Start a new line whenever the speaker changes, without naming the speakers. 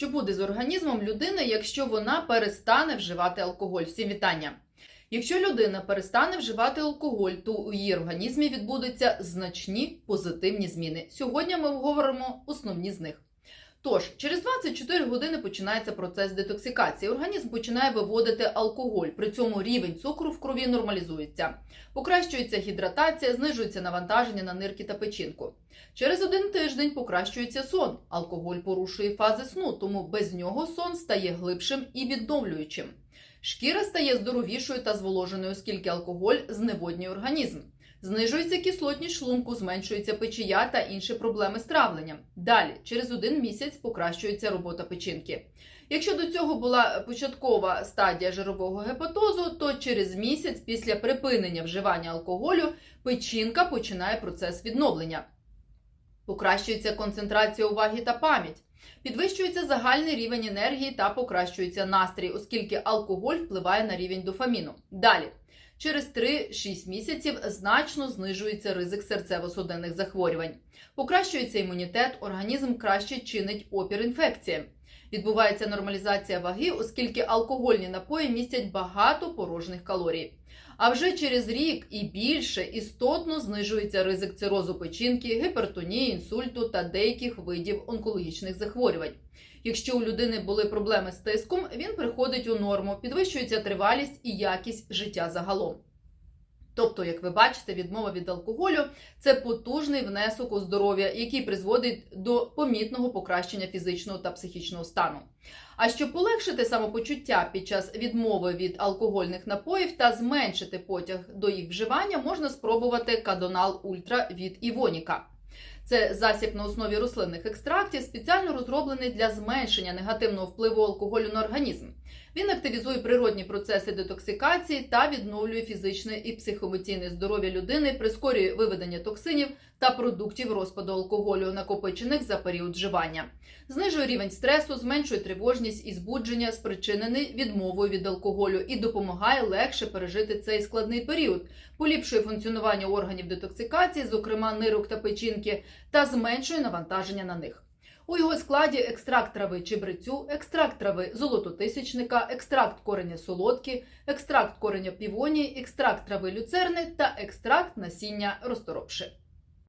Що буде з організмом людини, якщо вона перестане вживати алкоголь? Всім вітання! Якщо людина перестане вживати алкоголь, то у її організмі відбудуться значні позитивні зміни. Сьогодні ми обговоримо основні з них. Тож, через 24 години починається процес детоксикації. Організм починає виводити алкоголь. При цьому рівень цукру в крові нормалізується. Покращується гідратація, знижується навантаження на нирки та печінку. Через один тиждень покращується сон. Алкоголь порушує фази сну, тому без нього сон стає глибшим і відновлюючим. Шкіра стає здоровішою та зволоженою, оскільки алкоголь зневоднює організм. Знижується кислотність шлунку, зменшується печія та інші проблеми з травленням. Далі, через один місяць покращується робота печінки. Якщо до цього була початкова стадія жирового гепатозу, то через місяць після припинення вживання алкоголю печінка починає процес відновлення. Покращується концентрація уваги та пам'ять. Підвищується загальний рівень енергії та покращується настрій, оскільки алкоголь впливає на рівень дофаміну. Далі, через 3-6 місяців значно знижується ризик серцево-судинних захворювань. Покращується імунітет, організм краще чинить опір інфекціям. Відбувається нормалізація ваги, оскільки алкогольні напої містять багато порожніх калорій. А вже через рік і більше істотно знижується ризик цирозу печінки, гіпертонії, інсульту та деяких видів онкологічних захворювань. Якщо у людини були проблеми з тиском, він приходить у норму, підвищується тривалість і якість життя загалом. Тобто, як ви бачите, відмова від алкоголю це потужний внесок у здоров'я, який призводить до помітного покращення фізичного та психічного стану. А щоб полегшити самопочуття під час відмови від алкогольних напоїв та зменшити потяг до їх вживання, можна спробувати Кадонал Ультра від Івоніка. Це засіб на основі рослинних екстрактів, спеціально розроблений для зменшення негативного впливу алкоголю на організм. Він активізує природні процеси детоксикації та відновлює фізичне і психоемоційне здоров'я людини, прискорює виведення токсинів та продуктів розпаду алкоголю, накопичених за період вживання, знижує рівень стресу, зменшує тривожність і збудження, спричинений відмовою від алкоголю, і допомагає легше пережити цей складний період, поліпшує функціонування органів детоксикації, зокрема нирок та печінки, та зменшує навантаження на них. У його складі екстракт трави чебрецю, екстракт трави золототисячника, екстракт кореня солодки, екстракт кореня півонії, екстракт трави люцерни та екстракт насіння розторопши.